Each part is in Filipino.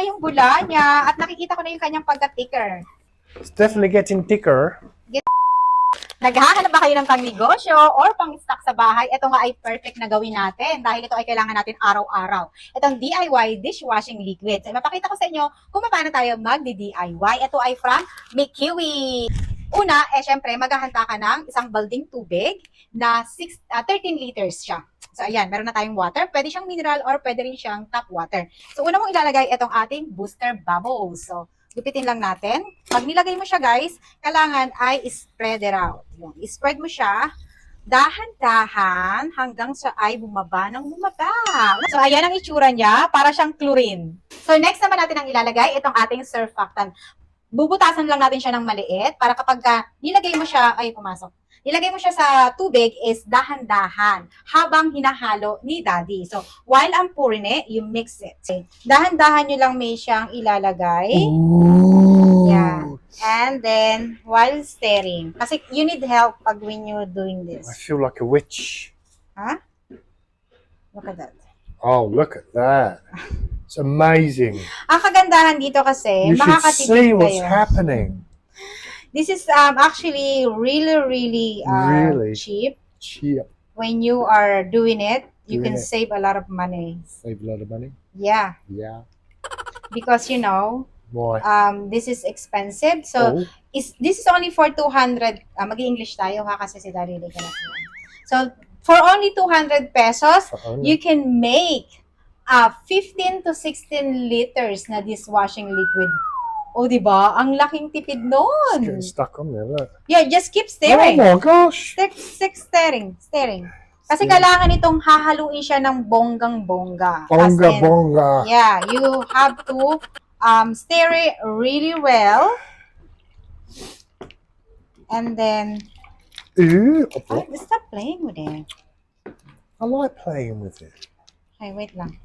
na yung bula niya at nakikita ko na yung kanyang pagka-thicker. It's definitely getting thicker. Naghahanap ba kayo ng pangnegosyo or pang-stock sa bahay? Ito nga ay perfect na gawin natin dahil ito ay kailangan natin araw-araw. Itong DIY dishwashing liquid. So, mapakita ko sa inyo kung paano tayo magdi-DIY. Ito ay from Mikiwi. Una, eh syempre, maghahanda ka ng isang balding tubig na 6, ah, 13 liters siya. So, ayan, meron na tayong water. Pwede siyang mineral or pwede rin siyang tap water. So, una mong ilalagay itong ating booster bubbles. So, gupitin lang natin. Pag nilagay mo siya, guys, kailangan ay spread it out. Yun. Spread mo siya dahan-dahan hanggang sa ay bumaba ng bumaba. So, ayan ang itsura niya, para siyang chlorine. So, next naman natin ang ilalagay, itong ating surfactant. Bubutasan lang natin siya ng maliit para kapag ka nilagay mo siya, ay pumasok. Nilagay mo siya sa tubig is dahan-dahan habang hinahalo ni daddy. So, while I'm pouring it, you mix it. Dahan-dahan nyo lang may siyang ilalagay. Ooh. Yeah. And then, while stirring. Kasi you need help pag when you're doing I this. feel like a witch. Look at that. Oh, look at that. It's amazing. Ang kagandahan dito kasi, You should makakatipid see what's kayo. happening. This is um, actually really, really, uh, Really? cheap. Cheap. When you are doing it, you Doing can it. save a lot of money. Save a lot of money. Yeah. Yeah. Because, you know, Why? um, this is expensive. So, oh, is this is only for 200 uh, mag-English tayo ha kasi si na. So for only 200 pesos, only- you can make uh 15 to 16 liters na dishwashing liquid. O di ba? Ang laking tipid noon. getting stuck on there, look. Yeah, just keep Oh staring. my gosh. Stick, stick staring, staring. Kasi Yeah. kailangan itong hahaluin siya ng bonggang-bongga. Bonga. Yeah, you have to um, stir it really well. And then, Ooh, ay, stop playing with it. I like playing with it. Ay, wait lang.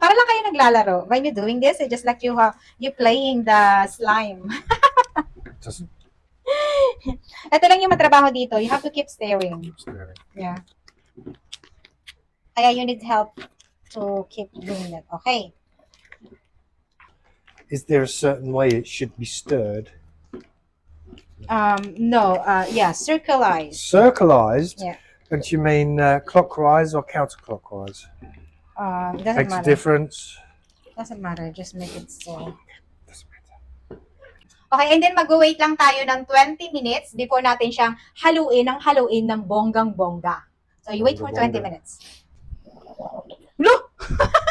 Para lang kayo naglalaro. When you're doing this, it's just like you have, you playing the slime. Doesn't Ito lang yung matrabaho dito. You have to keep stirring. keep staring. Yeah. Kaya you need help to keep doing that. Okay. Is there a certain way it should be stirred? Um, no, uh, yeah, circleize. Circleized? Yeah. Don't you mean uh, clockwise or counterclockwise? Uh, doesn't Makes a matter. difference. Doesn't matter. Just make it so. Okay, and then mag-wait lang tayo ng 20 minutes before natin siyang haluin ng haluin ng bonggang-bongga. So, you wait for 20 Bongga-bongga. minutes. Look!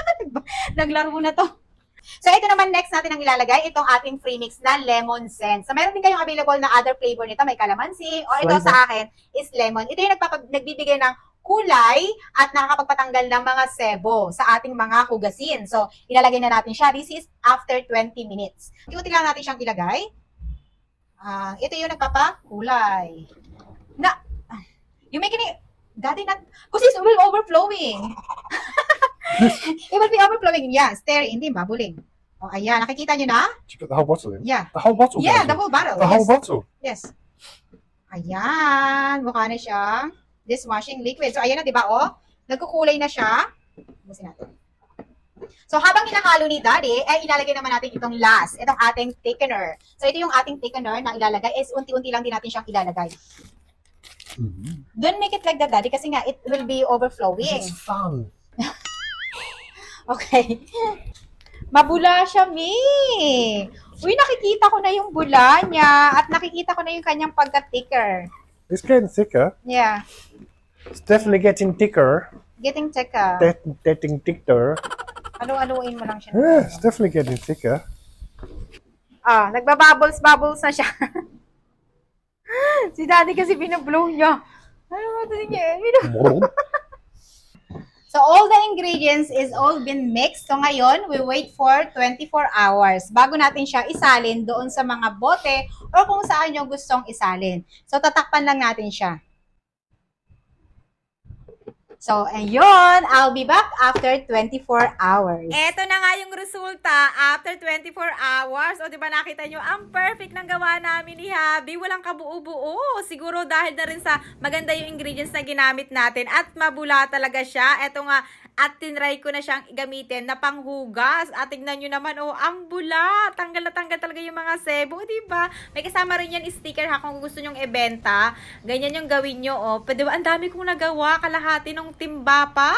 Naglaro na to. So, ito naman next natin ang ilalagay, itong ating premix na lemon scent. So, meron din kayong available na other flavor nito. May calamansi, or ito Flavor. sa akin is lemon. Ito yung nagpapag- nagbibigay ng kulay at nakakapagpatanggal ng mga sebo sa ating mga hugasin. So, ilalagay na natin siya. This is after 20 minutes. Iuti lang natin siyang ilagay. Ah, ito yung nagpapakulay. Na, you make it, daddy not, kasi it will overflowing. it will be overflowing. Yeah, stare, hindi babbling. Oh, ayan, nakikita nyo na? The whole bottle in? Yeah. The whole bottle? Yeah, the whole bottle. The whole bottle? Yes. Ayan, mukha na siyang dishwashing liquid. So, ayan na, di ba, oh? Nagkukulay na siya. Busin natin. So, habang hinahalo ni Daddy, eh, ilalagay naman natin itong last, itong ating thickener. So, ito yung ating thickener na ilalagay. Is unti-unti lang din natin siyang ilalagay. Mhm. Don't make it like that, Daddy, kasi nga, it will be overflowing. It's fun. Okay. Mabula siya, Mi. Uy, nakikita ko na yung bula niya at nakikita ko na yung kanyang pagka-thicker. It's getting thicker. Yeah. It's definitely getting thicker. Getting thicker. Det- Getting thicker. Alo-aloin mo lang siya. Yeah, it's definitely getting thicker. Ah, nagbabubbles-bubbles na siya. si daddy kasi binablow niya. Ano ba ito niya? Binu- So, all the ingredients is all been mixed. So, ngayon, we wait for 24 hours bago natin siya isalin doon sa mga bote or kung saan yung gustong isalin. So, tatakpan lang natin siya. So, ayun, I'll be back after 24 hours. Eto na nga yung resulta after 24 hours. O, di ba nakita nyo, ang perfect ng gawa namin ni Habi. Walang kabuo-buo. Siguro dahil na rin sa maganda yung ingredients na ginamit natin at mabula talaga siya. Eto nga, at tinry ko na siyang gamitin na panghugas. At tignan nyo naman, oh, ang bula. Tanggal na tanggal talaga yung mga sebo, di ba? May kasama rin yan sticker ha kung gusto nyong ibenta. Ganyan yung gawin nyo, oh. Pwede ba? Ang dami kong nagawa, kalahati ng timba pa.